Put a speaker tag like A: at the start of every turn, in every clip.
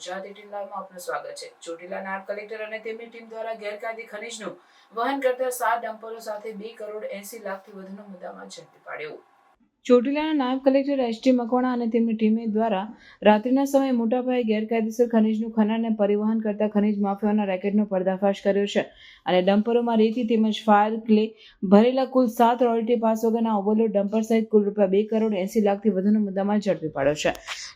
A: Gujarat eighteen લાઈવમાં આપનું સ્વાગત છે. ચોટીલા નાયબ કલેક્ટર અને તેમની ટીમ દ્વારા ગેરકાયદે ખનીજનું વહન કરતા સાત ડમ્પરો સાથે બે કરોડ એસી લાખથી વધુનો મુદ્દામાં ઝડપી પાડ્યો. ચોટીલાના નાયબ કલેક્ટર એસ ટી મકવાણા અને તેમની ટીમે દ્વારા રાત્રિના સમયે મોટા પાયે ગેરકાયદેસર ખનીજનું ખનન અને પરિવહન કરતા ખનીજ માફિયાઓના રેકેટનો પર્દાફાશ કર્યો છે. અને ડમ્પરોમાં રેતી તેમજ ફાયર ક્લે ભરેલા કુલ સાત રોયલ્ટી પાસ વગરના ઓવરલોડ ડમ્પર સહિત કુલ રૂપિયા બે કરોડ એસી લાખથી વધુનો મુદ્દામાં ઝડપી પાડ્યો છે.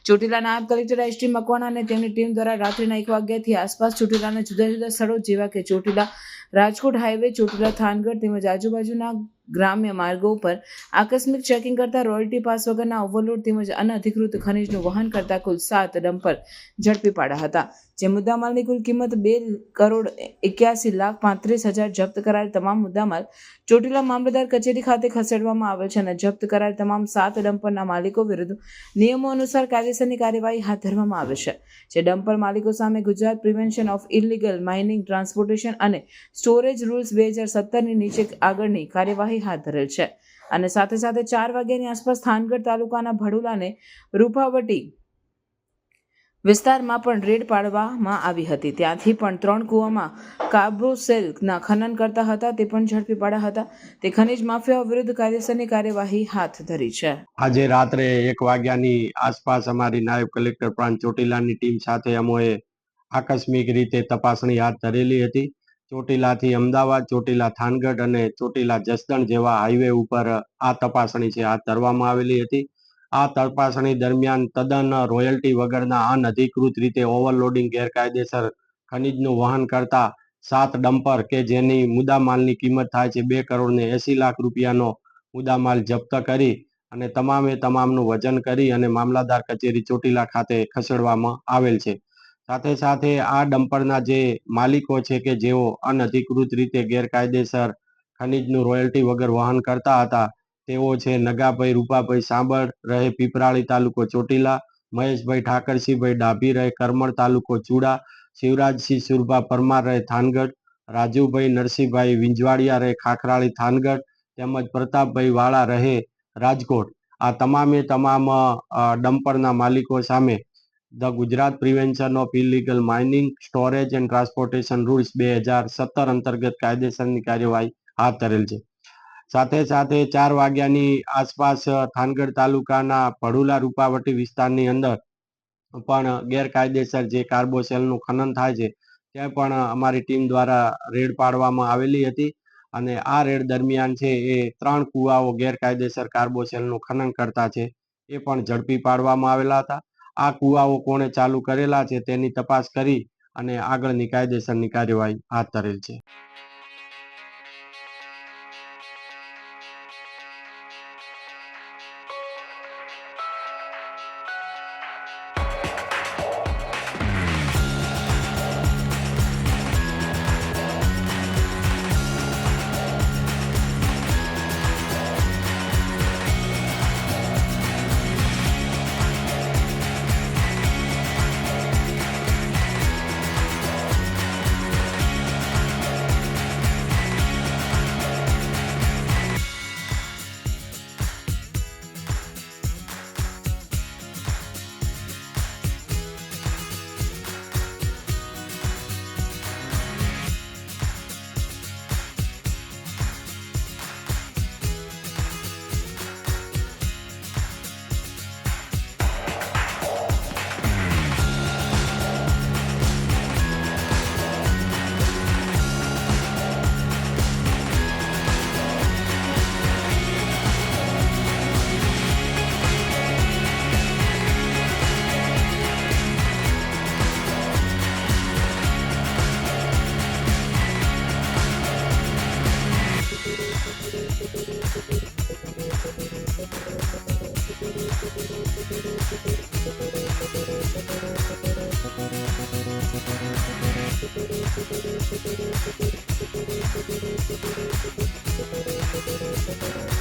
A: ચોટીલા નાયબ કલેક્ટર એસ ટી મકવાણા અને તેમની ટીમ દ્વારા રાત્રિના એક વાગ્યાથી આસપાસ ચોટીલાના જુદા જુદા સ્થળો, જેવા કે ચોટીલા રાજકોટ હાઈવે, ચોટીલા થાનગઢ તેમજ આજુબાજુના ગ્રામ્ય માર્ગો ઉપર આકસ્મિક ચેકિંગ કરતા રોયલ્ટી પાસ વગરના ઓવરલોડ તેમજ અનધિકૃત ખનીજનું વહન કરતા કુલ સાત ડમ્પર ઝડપી પાડ્યા હતા. જે મુદ્દામાલની કુલ કિંમત બે કરોડ એક્યાસી લાખ પાંત્રીસ હજાર જપ્ત કરાયેલ તમામ મુદ્દામાલ ચોટીલા મામલતદાર કચેરી ખાતે ખસેડવામાં આવેલ છે અને જપ્ત કરાયેલ તમામ સાત ડમ્પરના માલિકો વિરુદ્ધ નિયમો અનુસાર કાયદેસરની કાર્યવાહી હાથ ધરવામાં આવે છે. જે ડમ્પર માલિકો સામે Gujarat prevention of illegal mining transportation અને સ્ટોરેજ રૂલ્સ બે હજાર સત્તરની નીચે આગળની કાર્યવાહી હાથ ધરેલ છે. અને સાથે સાથે ચાર વાગ્યાની આસપાસ થાનગઢ તાલુકાના ભડુલાને રૂપાવટી વિસ્તારમાં પણ રેડ પાડવામાં આવી હતી. ત્યાંથી પણ ત્રણ કૂવામાં કાર્બોસેલના ખનન કરતા હતા. તે પણ ઝડપી પાડ્યા હતા. તે ખનીજ માફિયાઓ વિરુદ્ધ કાયદેસરની કાર્યવાહી હાથ ધરી છે.
B: આજે રાત્રે એક વાગ્યાની આસપાસ અમારી નાયબ કલેક્ટર પ્રાંત ચોટીલાની ટીમ સાથે અમોએ આકસ્મિક રીતે તપાસણી હાથ ધરેલી હતી. ચોટીલાથી અમદાવાદ, ચોટીલા થાનગઢ અને ચોટીલા જસદણ જેવા હાઈવે ઉપર આ તપાસણી છે. હાથ ધરવામાં આવેલી હતી. આ તપાસણી દરમિયાન તદ્દન રોયલ્ટી વગરના અનધિકૃત રીતે ઓવરલોડિંગ ગેરકાયદેસર ખનીજનું વહન કરતા સાત ડમ્પર કે જેની મુદ્દામાલની કિંમત થાય છે બે કરોડ ને એસી લાખ રૂપિયાનો મુદ્દામાલ જપ્ત કરી અને તમામે તમામનું વજન કરી અને મામલાદાર કચેરી ચોટીલા ખાતે ખસેડવામાં આવેલ છે. સાથે સાથે આ ડમ્પરના જે માલિકો છે કે જેઓ અનધિકૃત રીતે ગેરકાયદેસર ખનીજનું રોયલ્ટી વગર વહન કરતા હતા, તેઓ છે નગાભાઈ, રૂપાભાઈ સાંભળ રહે પીપરાળી તાલુકો ચોટીલા, મહેશભાઈ ઠાકરસિંહભાઈ ડાભી રહે કરમણ તાલુકો ચુડા, શિવરાજસિંહ સુરભા પરમાર રહે થાનગઢ, રાજુભાઈ નરસિંહભાઈ વિંજવાડિયા રહે ખાખરાળી થાનગઢ, તેમજ પ્રતાપભાઈ વાળા રહે રાજકોટ. આ તમામે તમામ ડમ્પરના માલિકો સામે the Gujarat prevention of illegal mining, storage and transportation rules બે હજાર સત્તર અંતર્ગત કાયદેસરની કાર્યવાહી હાથ ધરેલ છે. સાથે સાથે ચાર વાગ્યાની આસપાસ થાનગઢ તાલુકાના ભડુલા રૂપાવટી વિસ્તારની અંદર પણ ગેરકાયદેસર જે કાર્બોસેલનું ખનન થાય છે ત્યાં પણ અમારી ટીમ દ્વારા રેડ પાડવામાં આવેલી હતી અને આ રેડ દરમિયાન છે એ ત્રણ કુવાઓ ગેરકાયદેસર કાર્બોસેલનું ખનન કરતા છે, એ પણ ઝડપી પાડવામાં આવેલા હતા. આ કુવાઓ કોણે ચાલુ કરેલા છે તેની તપાસ કરી અને આગળની કાયદેસરની કાર્યવાહી હાથ ધરેલ છે. Thank you.